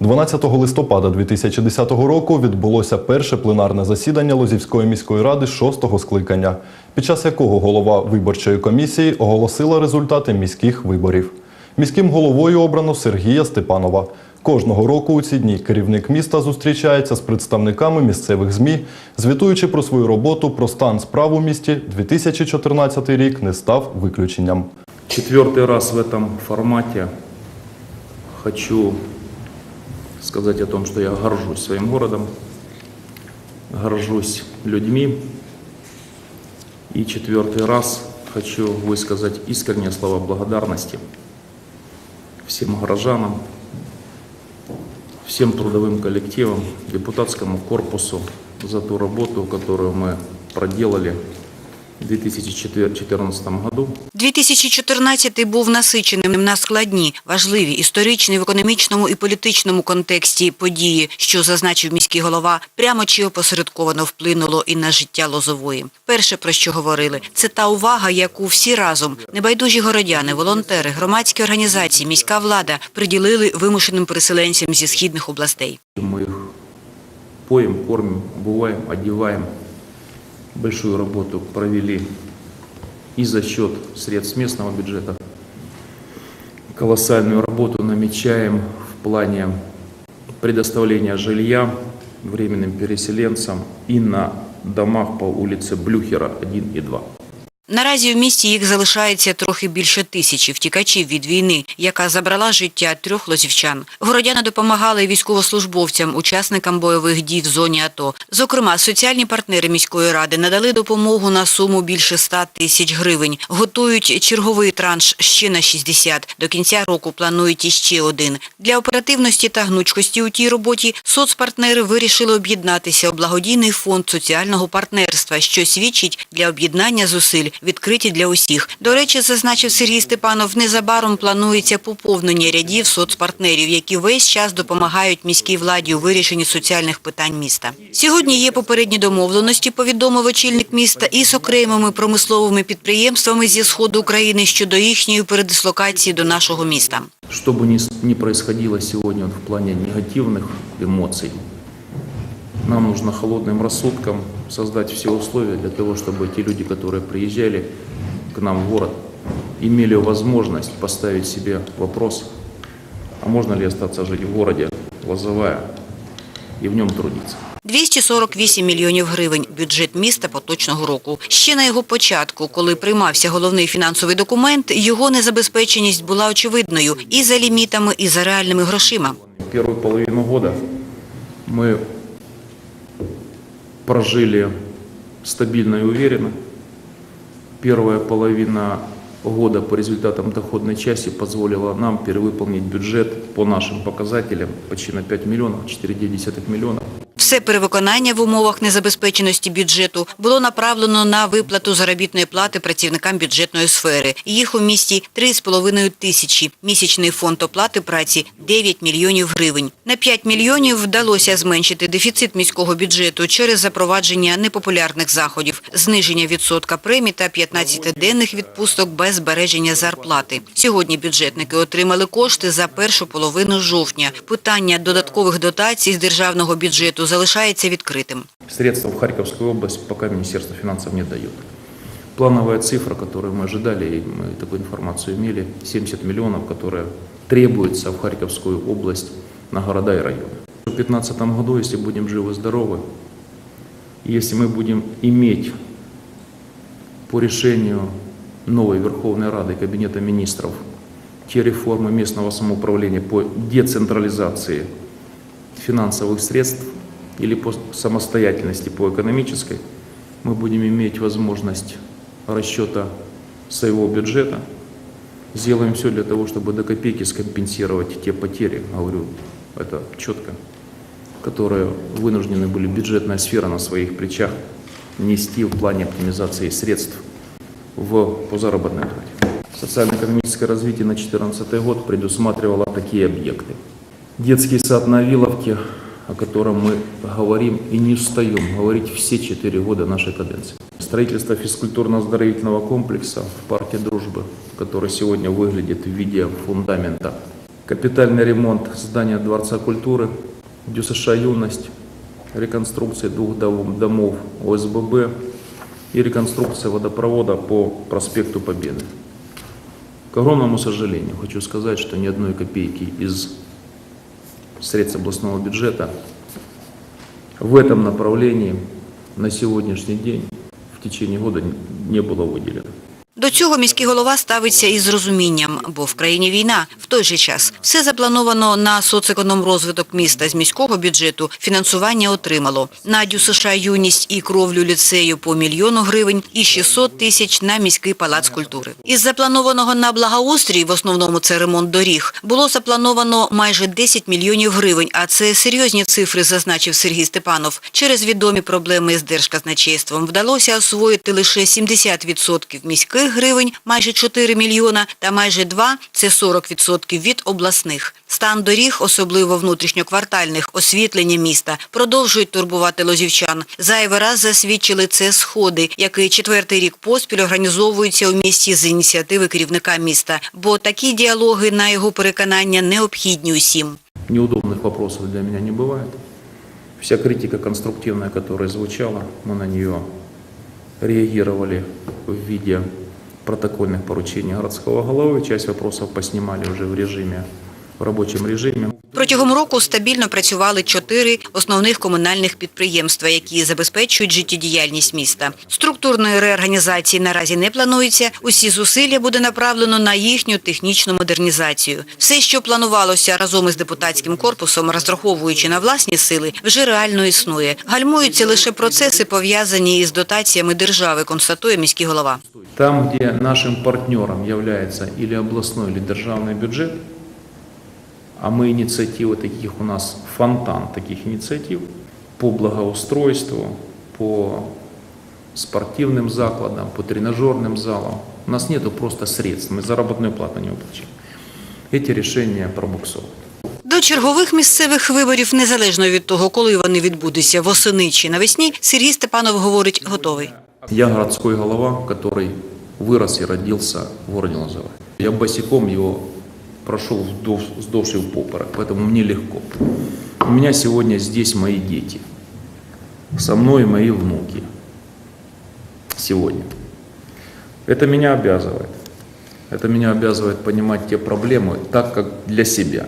12 листопада 2010 року відбулося перше пленарне засідання Лозівської міської ради шостого скликання, під час якого голова виборчої комісії оголосила результати міських виборів. Міським головою обрано Сергія Степанова. Кожного року у ці дні керівник міста зустрічається з представниками місцевих ЗМІ, звітуючи про свою роботу про стан справ у місті. 2014 рік не став виключенням. Четвертый раз в этом формате хочу сказать о том, что я горжусь своим городом, горжусь людьми. И четвертый раз хочу высказать искренние слова благодарности всем горожанам, всем трудовым коллективам, депутатскому корпусу за ту работу, которую мы проделали 2014 году. 2014 був насиченим на складні, важливі історичні в економічному і політичному контексті події, що зазначив міський голова, прямо чи опосередковано вплинуло і на життя Лозової. Перше, про що говорили, це та увага, яку всі разом небайдужі городяни, волонтери, громадські організації, міська влада приділили вимушеним переселенцям зі східних областей. Мы их поем, кормим, бываем, одеваем. Большую работу провели и за счет средств местного бюджета. Колоссальную работу намечаем в плане предоставления жилья временным переселенцам и на домах по улице Блюхера 1 и 2. Наразі в місті їх залишається трохи більше тисячі втікачів від війни, яка забрала життя трьох лозівчан. Городяни допомагали військовослужбовцям, учасникам бойових дій в зоні АТО. Зокрема, соціальні партнери міської ради надали допомогу на суму більше 100 тисяч гривень. Готують черговий транш ще на 60. До кінця року планують іще один. Для оперативності та гнучкості у тій роботі соцпартнери вирішили об'єднатися у благодійний фонд соціального партнерства, що свідчить для об'єднання зусиль відкриті для усіх. До речі, зазначив Сергій Степанов, незабаром планується поповнення рядів соцпартнерів, які весь час допомагають міській владі у вирішенні соціальних питань міста. Сьогодні є попередні домовленості, повідомив очільник міста, і з окремими промисловими підприємствами зі сходу України щодо їхньої передислокації до нашого міста. Что бы ни, с- ни происходило сегодня вот в плане негативных эмоций, нам нужно холодным рассудком создать все условия для того, чтобы те люди, которые приезжали к нам в город, имели возможность поставить себе вопрос, а можно ли остаться жить в городе Лозовая и в нем трудиться. 248 мільйонів гривень – бюджет міста поточного року. Ще на його початку, коли приймався головний фінансовий документ, його незабезпеченість була очевидною і за лімітами, і за реальними грошима. Первую половину года мы прожили стабильно и уверенно. Первая половина года по результатам доходной части позволила нам перевыполнить бюджет по нашим показателям почти на 5 миллионов, 4,9 миллиона. Все перевиконання в умовах незабезпеченості бюджету було направлено на виплату заробітної плати працівникам бюджетної сфери. Їх у місті 3,5 тисячі. Місячний фонд оплати праці – 9 мільйонів гривень. На 5 мільйонів вдалося зменшити дефіцит міського бюджету через запровадження непопулярних заходів, зниження відсотка премій та 15-денних відпусток без збереження зарплати. Сьогодні бюджетники отримали кошти за першу половину жовтня. Питання додаткових дотацій з державного бюджету залишається відкритим. Средства в Харьковскую область пока Министерство финансов не дает. Плановая цифра, которую мы ожидали, и мы такую информацию имели, 70 миллионов, которые требуются в Харьковскую область на города и районы. В 2015 году, если будем живы-здоровы, если мы будем иметь по решению новой Верховной Рады Кабинета министров те реформы местного самоуправления по децентрализации финансовых средств или по самостоятельности по экономической, мы будем иметь возможность расчета своего бюджета. Сделаем все для того, чтобы до копейки скомпенсировать те потери, говорю это четко, которые вынуждены были бюджетная сфера на своих плечах нести в плане оптимизации средств в, по заработной плате. Социально-экономическое развитие на 2014 год предусматривало такие объекты. Детский сад на Виловке, о котором мы говорим и не устаем говорить все четыре года нашей каденции. Строительство физкультурно-оздоровительного комплекса в парке Дружбы, который сегодня выглядит в виде фундамента капитальный ремонт здания Дворца культуры, ДЮСШ «Юность», реконструкция двух дом- домов ОСББ и реконструкция водопровода по проспекту Победы. К огромному сожалению, хочу сказать, что ни одной копейки из средств областного бюджета в этом направлении на сегодняшний день в течение года не было выделено. До цього міський голова ставиться із розумінням, бо в країні війна. В той же час все заплановано на соцекономрозвиток міста з міського бюджету, фінансування отримало. На ДЮСШ «Юність» і кровлю ліцею по мільйону гривень і 600 тисяч на міський палац культури. Із запланованого на благоустрій, в основному це ремонт доріг, було заплановано майже 10 мільйонів гривень, а це серйозні цифри, зазначив Сергій Степанов. Через відомі проблеми з держказначейством вдалося освоїти лише 70% міських гривень, майже 4 мільйона, та майже 2 – це 40% від обласних. Стан доріг, особливо внутрішньоквартальних, освітлення міста, продовжують турбувати лозівчан. Зайвий раз засвідчили це сходи, які четвертий рік поспіль організовуються у місті з ініціативи керівника міста. Бо такі діалоги, на його переконання, необхідні усім. Неудобных вопросов для меня не бывает. Вся критика конструктивная, которая звучала, мы на нее реагировали в виде протокольных поручений городского головы. Часть вопросов поснимали уже в режиме, в рабочем режиме. Протягом року стабільно працювали чотири основних комунальних підприємства, які забезпечують життєдіяльність міста. Структурної реорганізації наразі не планується. Усі зусилля буде направлено на їхню технічну модернізацію. Все, що планувалося разом із депутатським корпусом, розраховуючи на власні сили, вже реально існує. Гальмуються лише процеси, пов'язані із дотаціями держави, констатує міський голова. Там, где нашим партнером является или областной, или державный бюджет, а мы инициативы таких у нас фонтан таких инициатив по благоустройству, по спортивным закладам, по тренажерным залам. У нас нету просто средств, мы заработную плату не выплачиваем. Эти решения пробуксовывают. До чергових місцевих виборів, незалежно від того, коли вони відбудуться, восени чи навесні, Сергій Степанов говорить, готовий. Я городской голова, который вырос и родился в городе. Я босиком его прошел вздовж и впоперек, поэтому мне легко. У меня сегодня здесь мои дети. Со мной мои внуки. Сегодня. Это меня обязывает. Это меня обязывает понимать те проблемы так, как для себя.